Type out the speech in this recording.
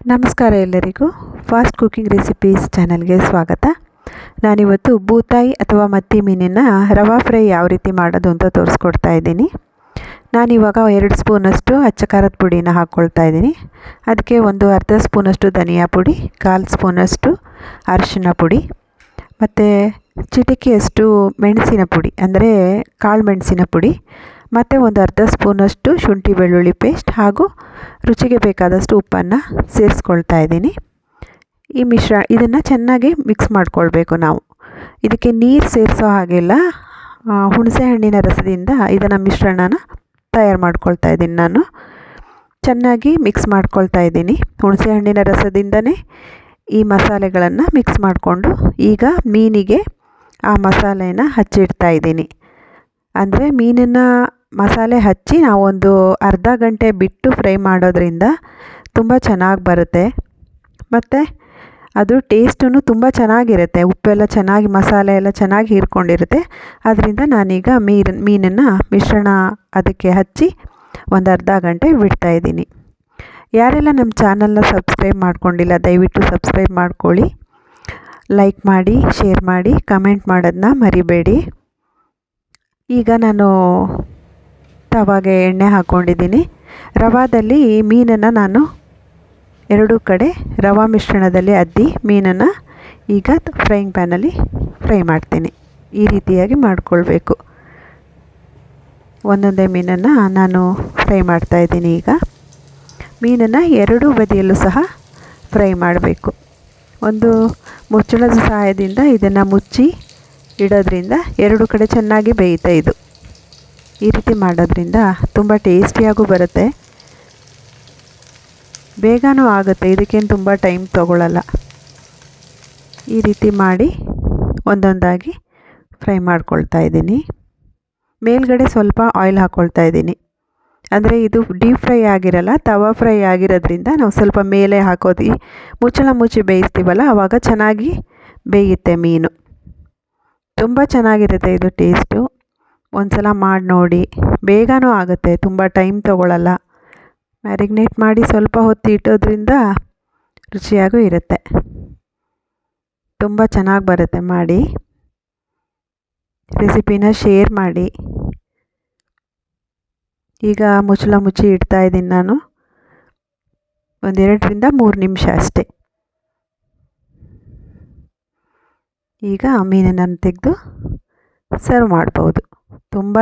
ನಮಸ್ಕಾರ ಎಲ್ಲರಿಗೂ fast cooking recipes ಚಾನಲ್ಗೆ ಸ್ವಾಗತ. ನಾನಿವತ್ತು ಬೂತಾಯಿ ಅಥವಾ ಮತ್ತಿ ಮೀನಿನ ರವಾ ಫ್ರೈ ಯಾವ ರೀತಿ ಮಾಡೋದು ಅಂತ ತೋರಿಸ್ಕೊಡ್ತಾ ಇದ್ದೀನಿ. ನಾನಿವಾಗ ಎರಡು ಸ್ಪೂನಷ್ಟು ಅಚ್ಚ ಖಾರದ ಪುಡಿನ ಹಾಕ್ಕೊಳ್ತಾ ಇದ್ದೀನಿ. ಅದಕ್ಕೆ ಒಂದು ಅರ್ಧ ಸ್ಪೂನಷ್ಟು ಧನಿಯಾ ಪುಡಿ, ಕಾಲು ಸ್ಪೂನಷ್ಟು ಅರಿಶಿನ ಪುಡಿ, ಮತ್ತು ಚಿಟಿಕೆಯಷ್ಟು ಮೆಣಸಿನ ಪುಡಿ, ಅಂದರೆ ಕಾಳು ಮೆಣಸಿನ ಪುಡಿ, ಮತ್ತು ಒಂದು ಅರ್ಧ ಸ್ಪೂನಷ್ಟು ಶುಂಠಿ ಬೆಳ್ಳುಳ್ಳಿ ಪೇಸ್ಟ್ ಹಾಗೂ ರುಚಿಗೆ ಬೇಕಾದಷ್ಟು ಉಪ್ಪನ್ನು ಸೇರಿಸ್ಕೊಳ್ತಾ ಇದ್ದೀನಿ. ಈ ಮಿಶ್ರ, ಇದನ್ನು ಚೆನ್ನಾಗಿ ಮಿಕ್ಸ್ ಮಾಡಿಕೊಳ್ಬೇಕು ನಾವು. ಇದಕ್ಕೆ ನೀರು ಸೇರಿಸೋ ಹಾಗಿಲ್ಲ ಹುಣಸೆ ಹಣ್ಣಿನ ರಸದಿಂದ ಇದನ್ನು ಮಿಶ್ರಣನ ತಯಾರು ಮಾಡ್ಕೊಳ್ತಾ ಇದ್ದೀನಿ ನಾನು. ಚೆನ್ನಾಗಿ ಮಿಕ್ಸ್ ಮಾಡ್ಕೊಳ್ತಾ ಇದ್ದೀನಿ. ಹುಣಸೆ ಹಣ್ಣಿನ ರಸದಿಂದನೇ ಈ ಮಸಾಲೆಗಳನ್ನು ಮಿಕ್ಸ್ ಮಾಡಿಕೊಂಡು ಈಗ ಮೀನಿಗೆ ಆ ಮಸಾಲೆನ ಹಚ್ಚಿಡ್ತಾ ಇದ್ದೀನಿ. ಅಂದರೆ ಮೀನನ್ನು ಮಸಾಲೆ ಹಚ್ಚಿ ನಾವೊಂದು ಅರ್ಧ ಗಂಟೆ ಬಿಟ್ಟು ಫ್ರೈ ಮಾಡೋದ್ರಿಂದ ತುಂಬ ಚೆನ್ನಾಗಿ ಬರುತ್ತೆ. ಮತ್ತು ಅದು ಟೇಸ್ಟೂ ತುಂಬ ಚೆನ್ನಾಗಿರುತ್ತೆ. ಉಪ್ಪೆಲ್ಲ ಚೆನ್ನಾಗಿ, ಮಸಾಲೆ ಎಲ್ಲ ಚೆನ್ನಾಗಿ ಹೀರ್ಕೊಂಡಿರುತ್ತೆ. ಅದರಿಂದ ನಾನೀಗ ಮೀರ್, ಮೀನನ್ನು ಮಿಶ್ರಣ ಅದಕ್ಕೆ ಹಚ್ಚಿ ಒಂದು ಅರ್ಧ ಗಂಟೆ ಬಿಡ್ತಾ ಇದ್ದೀನಿ. ಯಾರೆಲ್ಲ ನಮ್ಮ ಚಾನಲ್ನ ಸಬ್ಸ್ಕ್ರೈಬ್ ಮಾಡ್ಕೊಂಡಿಲ್ಲ, ದಯವಿಟ್ಟು ಸಬ್ಸ್ಕ್ರೈಬ್ ಮಾಡ್ಕೊಳ್ಳಿ. ಲೈಕ್ ಮಾಡಿ, ಶೇರ್ ಮಾಡಿ, ಕಮೆಂಟ್ ಮಾಡೋದನ್ನ ಮರಿಬೇಡಿ. ಈಗ ನಾನು ತವಾಗೆ ಎಣ್ಣೆ ಹಾಕ್ಕೊಂಡಿದ್ದೀನಿ ರವಾದಲ್ಲಿ ಮೀನನ್ನು ನಾನು ಎರಡೂ ಕಡೆ ರವಾ ಮಿಶ್ರಣದಲ್ಲಿ ಅದ್ದಿ ಮೀನನ್ನು ಈಗ ಫ್ರೈಯಿಂಗ್ ಪ್ಯಾನಲ್ಲಿ ಫ್ರೈ ಮಾಡ್ತೀನಿ. ಈ ರೀತಿಯಾಗಿ ಮಾಡಿಕೊಳ್ಬೇಕು. ಒಂದೊಂದೇ ಮೀನನ್ನು ನಾನು ಫ್ರೈ ಮಾಡ್ತಾಯಿದ್ದೀನಿ ಈಗ. ಮೀನನ್ನು ಎರಡೂ ಬದಿಯಲ್ಲೂ ಸಹ ಫ್ರೈ ಮಾಡಬೇಕು. ಒಂದು ಮುಚ್ಚಳದ ಸಹಾಯದಿಂದ ಇದನ್ನು ಮುಚ್ಚಿ ಇಡೋದ್ರಿಂದ ಎರಡು ಕಡೆ ಚೆನ್ನಾಗಿ ಬೇಯುತ್ತೆ ಇದು. ಈ ರೀತಿ ಮಾಡೋದ್ರಿಂದ ತುಂಬ ಟೇಸ್ಟಿಯಾಗೂ ಬರುತ್ತೆ. ಬೇಗನೂ ಆಗುತ್ತೆ, ಇದಕ್ಕೇನು ತುಂಬ ಟೈಮ್ ತೊಗೊಳ್ಳಲ್ಲ ಈ ರೀತಿ ಮಾಡಿ ಒಂದೊಂದಾಗಿ ಫ್ರೈ ಮಾಡ್ಕೊಳ್ತಾ ಇದ್ದೀನಿ. ಮೇಲ್ಗಡೆ ಸ್ವಲ್ಪ ಆಯಿಲ್ ಹಾಕ್ಕೊಳ್ತಾ ಇದ್ದೀನಿ. ಅಂದರೆ ಇದು ಡೀಪ್ ಫ್ರೈ ಆಗಿರಲ್ಲ, ತವಾ ಫ್ರೈ ಆಗಿರೋದ್ರಿಂದ ನಾವು ಸ್ವಲ್ಪ ಮೇಲೆ ಹಾಕೋದು. ಮುಚ್ಚಳ ಮುಚ್ಚಿ ಬೇಯಿಸ್ತೀವಲ್ಲ ಆವಾಗ ಚೆನ್ನಾಗಿ ಬೇಯುತ್ತೆ ಮೀನು. ತುಂಬ ಚೆನ್ನಾಗಿರುತ್ತೆ ಇದು ಟೇಸ್ಟು. ಒಂದು ಸಲ ಮಾಡಿ ನೋಡಿ. ಬೇಗನೂ ಆಗುತ್ತೆ, ತುಂಬ ಟೈಮ್ ತೊಗೊಳ್ಳಲ್ಲ ಮ್ಯಾರಿಗ್ನೇಟ್ ಮಾಡಿ ಸ್ವಲ್ಪ ಹೊತ್ತು ಇಟ್ಟೋದ್ರಿಂದ ರುಚಿಯಾಗೂ ಇರುತ್ತೆ. ತುಂಬ ಚೆನ್ನಾಗಿ ಬರುತ್ತೆ ಮಾಡಿ. ರೆಸಿಪಿನ ಶೇರ್ ಮಾಡಿ. ಈಗ ಮುಚ್ಚಳ ಮುಚ್ಚಿ ಇಡ್ತಾ ಇದ್ದೀನಿ ನಾನು. ಒಂದೆರಡರಿಂದ ಮೂರು ನಿಮಿಷ ಅಷ್ಟೆ. ಈಗ ಮೀನನ್ನು ತೆಗೆದು ಸರ್ವ್ ಮಾಡ್ಬೋದು. ತುಂಬ